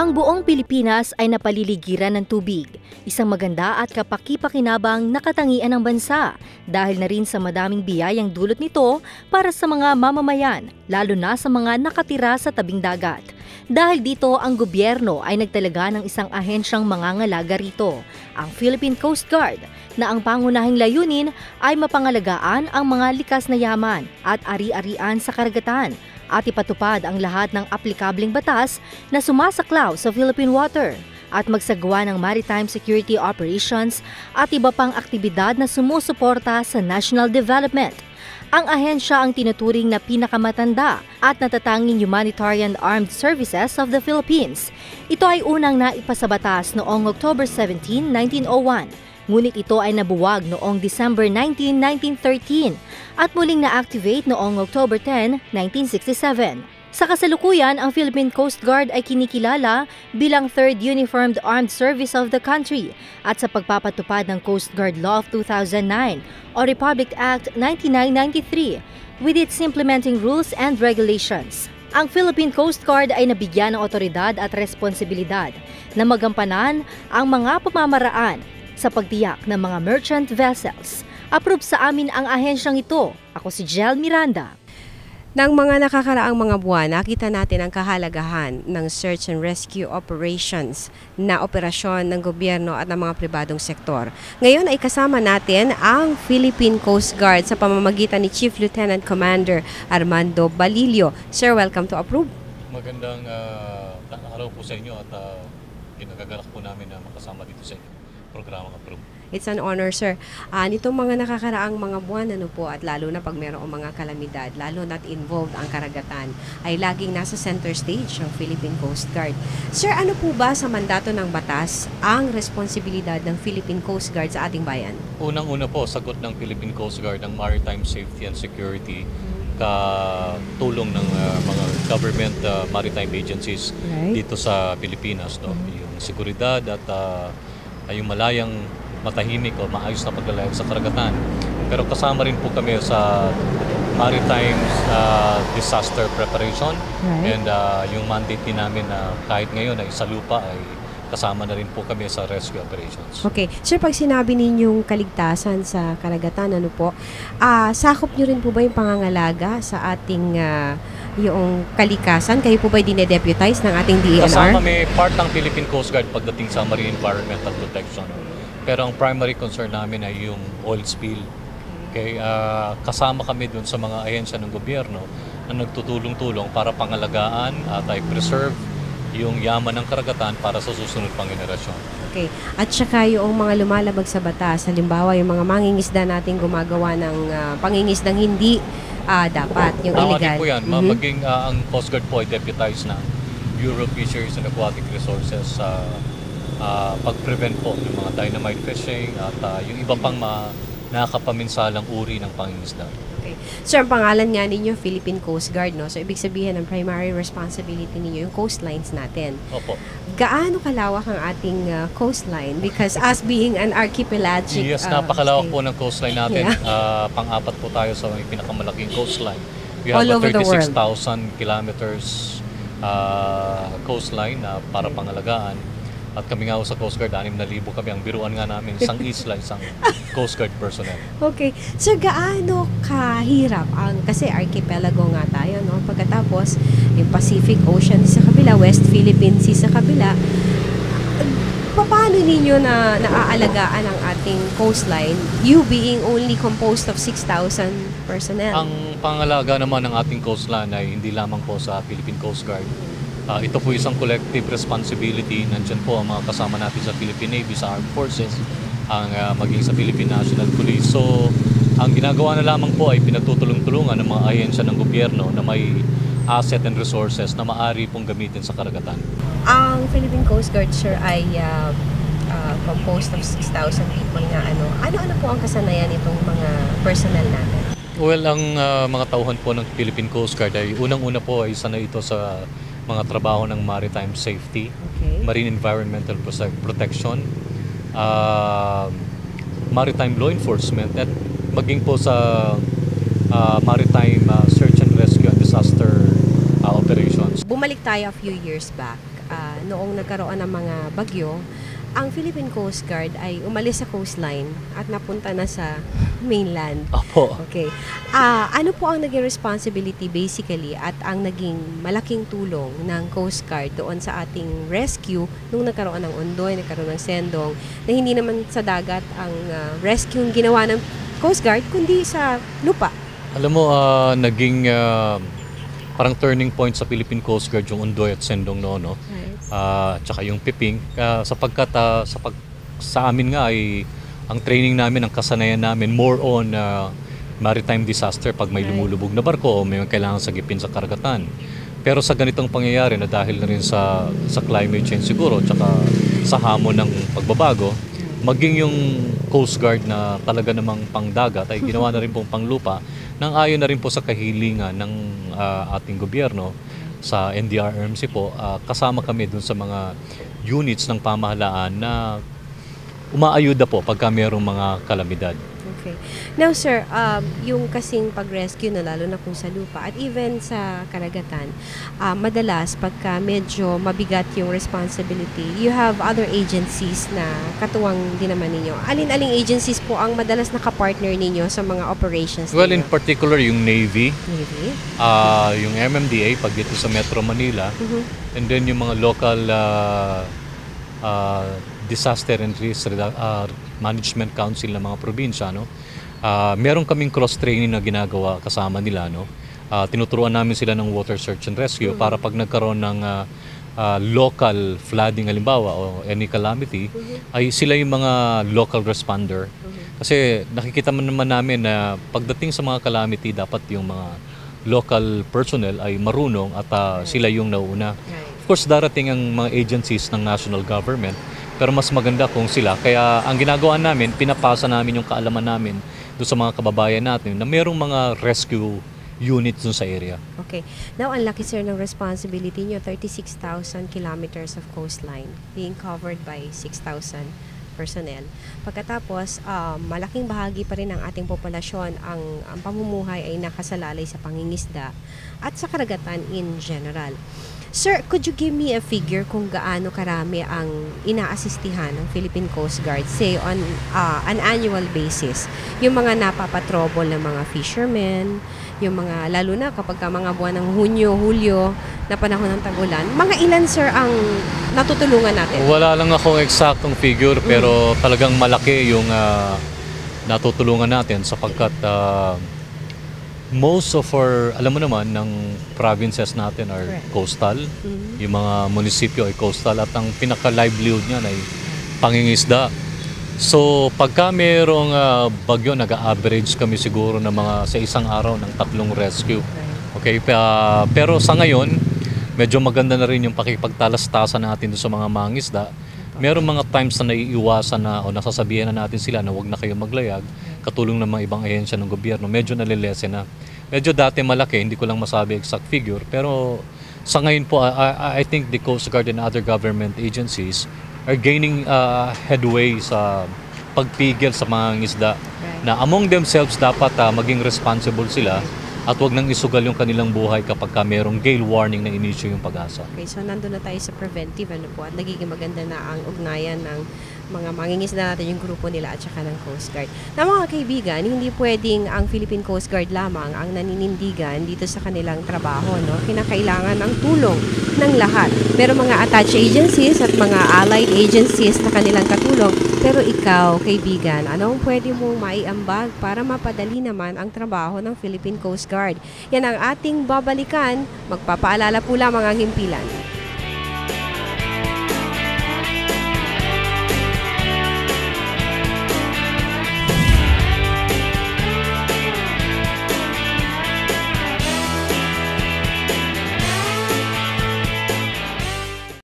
Ang buong Pilipinas ay napaliligiran ng tubig, isang maganda at kapakipakinabang nakatangian ng bansa dahil na rin sa madaming biyayang dulot nito para sa mga mamamayan, lalo na sa mga nakatira sa tabing dagat. Dahil dito ang gobyerno ay nagtalaga ng isang ahensyang mangangalaga rito, ang Philippine Coast Guard, na ang pangunahing layunin ay mapangalagaan ang mga likas na yaman at ari-arian sa karagatan at ipatupad ang lahat ng aplikableng batas na sumasaklaw sa Philippine water at magsagawa ng maritime security operations at iba pang aktibidad na sumusuporta sa national development. Ang ahensya ang tinuturing na pinakamatanda at natatanging humanitarian armed services of the Philippines. Ito ay unang naipasabatas noong October 17, 1901 ngunit ito ay nabuwag noong December 19, 1913 at muling na-activate noong October 10, 1967. Sa kasalukuyan, ang Philippine Coast Guard ay kinikilala bilang Third Uniformed Armed Service of the country at sa pagpapatupad ng Coast Guard Law of 2009 o Republic Act 1993 with its implementing rules and regulations. Ang Philippine Coast Guard ay nabigyan ng otoridad at responsibilidad na magampanan ang mga pamamaraan sa pagtiyak ng mga merchant vessels. Approve sa amin ang ahensyang ito. Ako si Jel Miranda. Nang mga nakakaraang mga buwan, nakita natin ang kahalagahan ng search and rescue operations na operasyon ng gobyerno at ng mga pribadong sektor. Ngayon ay kasama natin ang Philippine Coast Guard sa pamamagitan ni Chief Lieutenant Commander Armando Balilio. Sir, welcome to Approve. Magandang uh, araw po sa inyo at uh, ginagagalak po namin na makasama dito sa inyo programang approve. It's an honor, sir. Uh, nitong mga nakakaraang mga buwan, ano po, at lalo na pag mayroong mga kalamidad, lalo na't involved ang karagatan, ay laging nasa center stage ng Philippine Coast Guard. Sir, ano po ba sa mandato ng batas ang responsibilidad ng Philippine Coast Guard sa ating bayan? Unang-una po, sagot ng Philippine Coast Guard ang maritime safety and security katulong ng uh, mga government uh, maritime agencies right. dito sa Pilipinas no mm-hmm. yung seguridad at uh, ay yung malayang matahimik o maayos na paglalayag sa karagatan. Pero kasama rin po kami sa maritime uh, disaster preparation right. and uh, yung mandate din namin na kahit ngayon ay sa lupa ay kasama na rin po kami sa rescue operations. Okay. Sir, pag sinabi ninyong kaligtasan sa karagatan, ano po, uh, sakop niyo rin po ba yung pangangalaga sa ating uh, yung kalikasan? Kayo po ba dinedeputize ng ating DNR? Kasama kami part ng Philippine Coast Guard pagdating sa marine environmental protection. Pero ang primary concern namin ay yung oil spill. Okay, uh, kasama kami dun sa mga ahensya ng gobyerno na nagtutulong-tulong para pangalagaan at ay preserve yung yaman ng karagatan para sa susunod pang generasyon. Okay. At saka yung mga lumalabag sa batas, halimbawa yung mga mangingisda natin gumagawa ng uh, pangingisdang hindi uh, dapat, yung Tama illegal. Tama po yan. Mm-hmm. Maging uh, ang Coast Guard po ay deputized ng Bureau of Fisheries and Aquatic Resources sa uh, uh, pag-prevent po ng mga dynamite fishing at uh, yung iba pang mga nakakapaminsalang uri ng pangingisda. Okay. Sir, ang pangalan nga ninyo, Philippine Coast Guard, no? So, ibig sabihin, ang primary responsibility ninyo, yung coastlines natin. Opo. Gaano kalawak ang ating uh, coastline? Because us being an archipelagic Yes, uh, napakalawak po ng coastline natin. Yeah. Uh, pang-apat po tayo sa may pinakamalaking coastline. We have All a 36,000 kilometers uh, coastline na uh, para pangalagaan. At kami nga sa Coast Guard, 6,000 kami. Ang biruan nga namin, isang isla, isang Coast Guard personnel. Okay. So, gaano kahirap ang, kasi archipelago nga tayo, no? Pagkatapos, yung Pacific Ocean sa kabila, West Philippine Sea sa kabila, paano ninyo na naaalagaan ang ating coastline, you being only composed of 6,000 personnel? Ang pangalaga naman ng ating coastline ay hindi lamang po sa Philippine Coast Guard, Uh, ito po isang collective responsibility. Nandyan po ang mga kasama natin sa Philippine Navy, sa Armed Forces, ang uh, maging sa Philippine National Police. So, ang ginagawa na lamang po ay pinagtutulong-tulungan ng mga ahensya ng gobyerno na may asset and resources na maari pong gamitin sa karagatan. Ang Philippine Coast Guard, sir, ay uh, uh, composed of 6,000 people na ano. Ano-ano po ang kasanayan nitong mga personnel natin? Well, ang uh, mga tauhan po ng Philippine Coast Guard ay unang-una po ay sanay ito sa mga trabaho ng maritime safety, okay. marine environmental protection, uh, maritime law enforcement, at maging po sa uh, maritime uh, search and rescue and disaster uh, operations. Bumalik tayo a few years back. ah, noong nagkaroon ng mga bagyo, ang Philippine Coast Guard ay umalis sa coastline at napunta na sa mainland. Opo. Okay. Ah, ano po ang naging responsibility basically at ang naging malaking tulong ng Coast Guard doon sa ating rescue nung nagkaroon ng Ondoy, nagkaroon ng Sendong, na hindi naman sa dagat ang ah, rescue yung ginawa ng Coast Guard, kundi sa lupa. Alam mo, ah, naging ah, parang turning point sa Philippine Coast Guard yung Undoy at Sendong noon, no? Right. Ah, tsaka yung Piping ah, sapagkat ah, sa pag sa amin nga ay ang training namin, ang kasanayan namin more on ah, maritime disaster pag may lumulubog na barko o may kailangan sagipin sa karagatan. Pero sa ganitong pangyayari na dahil na rin sa sa climate change siguro tsaka sa hamon ng pagbabago, maging yung Coast Guard na talaga namang pangdagat ay ginawa na rin pong panglupa nang ayon na rin po sa kahilingan ng ah, ating gobyerno sa NDRRMC po, ah, kasama kami dun sa mga units ng pamahalaan na umaayuda po pagka mayroong mga kalamidad. Okay. Now sir, um, yung kasing pag-rescue na lalo na kung sa lupa at even sa karagatan, ah, madalas pagka medyo mabigat yung responsibility, you have other agencies na katuwang din naman ninyo. Alin-aling agencies po ang madalas nakapartner ninyo sa mga operations Well, in ninyo? particular yung Navy, Navy? ah, yung MMDA pag dito sa Metro Manila, Mhm. and then yung mga local ah, ah, disaster and risk ah, management council ng mga probinsya no? Ah, meron kaming cross training na ginagawa kasama nila no? Ah, tinuturuan namin sila ng water search and rescue para pag nagkaroon ng ah, ah, local flooding halimbawa o any calamity ay sila yung mga local responder. Kasi nakikita man naman namin na pagdating sa mga calamity dapat yung mga local personnel ay marunong at ah, sila yung nauna. Of course, darating ang mga agencies ng national government, pero mas maganda kung sila. Kaya ang ginagawa namin, pinapasa namin yung kaalaman namin doon sa mga kababayan natin na merong mga rescue units doon sa area. Okay. Now, ang laki sir ng responsibility nyo, 36,000 kilometers of coastline being covered by 6,000 personnel. Pagkatapos, ah, malaking bahagi pa rin ng ating populasyon ang, ang pamumuhay ay nakasalalay sa pangingisda at sa karagatan in general. Sir, could you give me a figure kung gaano karami ang inaasistihan ng Philippine Coast Guard, say on ah, an annual basis? Yung mga napapatrobol ng mga fishermen, yung mga, lalo na kapag ka mga buwan ng Hunyo, Hulyo, na panahon ng tagulan, mga ilan sir ang natutulungan natin? Wala lang akong eksaktong figure, pero talagang malaki yung ah, natutulungan natin sapagkat ah, most of our, alam mo naman, ng provinces natin are Correct. coastal. Mhm. Yung mga munisipyo ay coastal at ang pinaka-livelihood niyan ay pangingisda. So, pagka mayroong ah, bagyo, nag-average kami siguro ng mga sa isang araw ng tatlong rescue. Okay, pa, pero sa ngayon, medyo maganda na rin yung pakipagtalastasan natin sa mga mangisda. Merong mga times na naiiwasan na o nasasabihan na natin sila na huwag na kayo maglayag, katulong ng mga ibang ahensya ng gobyerno, medyo nalilese na. Medyo dati malaki, hindi ko lang masabi exact figure, pero sa ngayon po, I, I- think the Coast Guard and other government agencies are gaining uh, headway sa pagpigil sa mga isda Right. na among themselves dapat ah, maging responsible sila at wag nang isugal yung kanilang buhay kapag ka merong gale warning na inisyu yung pag-asa. Okay, so nandun na tayo sa preventive ano po at nagiging maganda na ang ugnayan ng mga mangingisda natin yung grupo nila at saka ng Coast Guard. Na mga kaibigan, hindi pwedeng ang Philippine Coast Guard lamang ang naninindigan dito sa kanilang trabaho. No? Kinakailangan ang tulong ng lahat. Pero mga attached agencies at mga allied agencies na kanilang katulong. Pero ikaw, kaibigan, anong pwede mong maiambag para mapadali naman ang trabaho ng Philippine Coast Guard? Yan ang ating babalikan. Magpapaalala po lamang ang himpilan.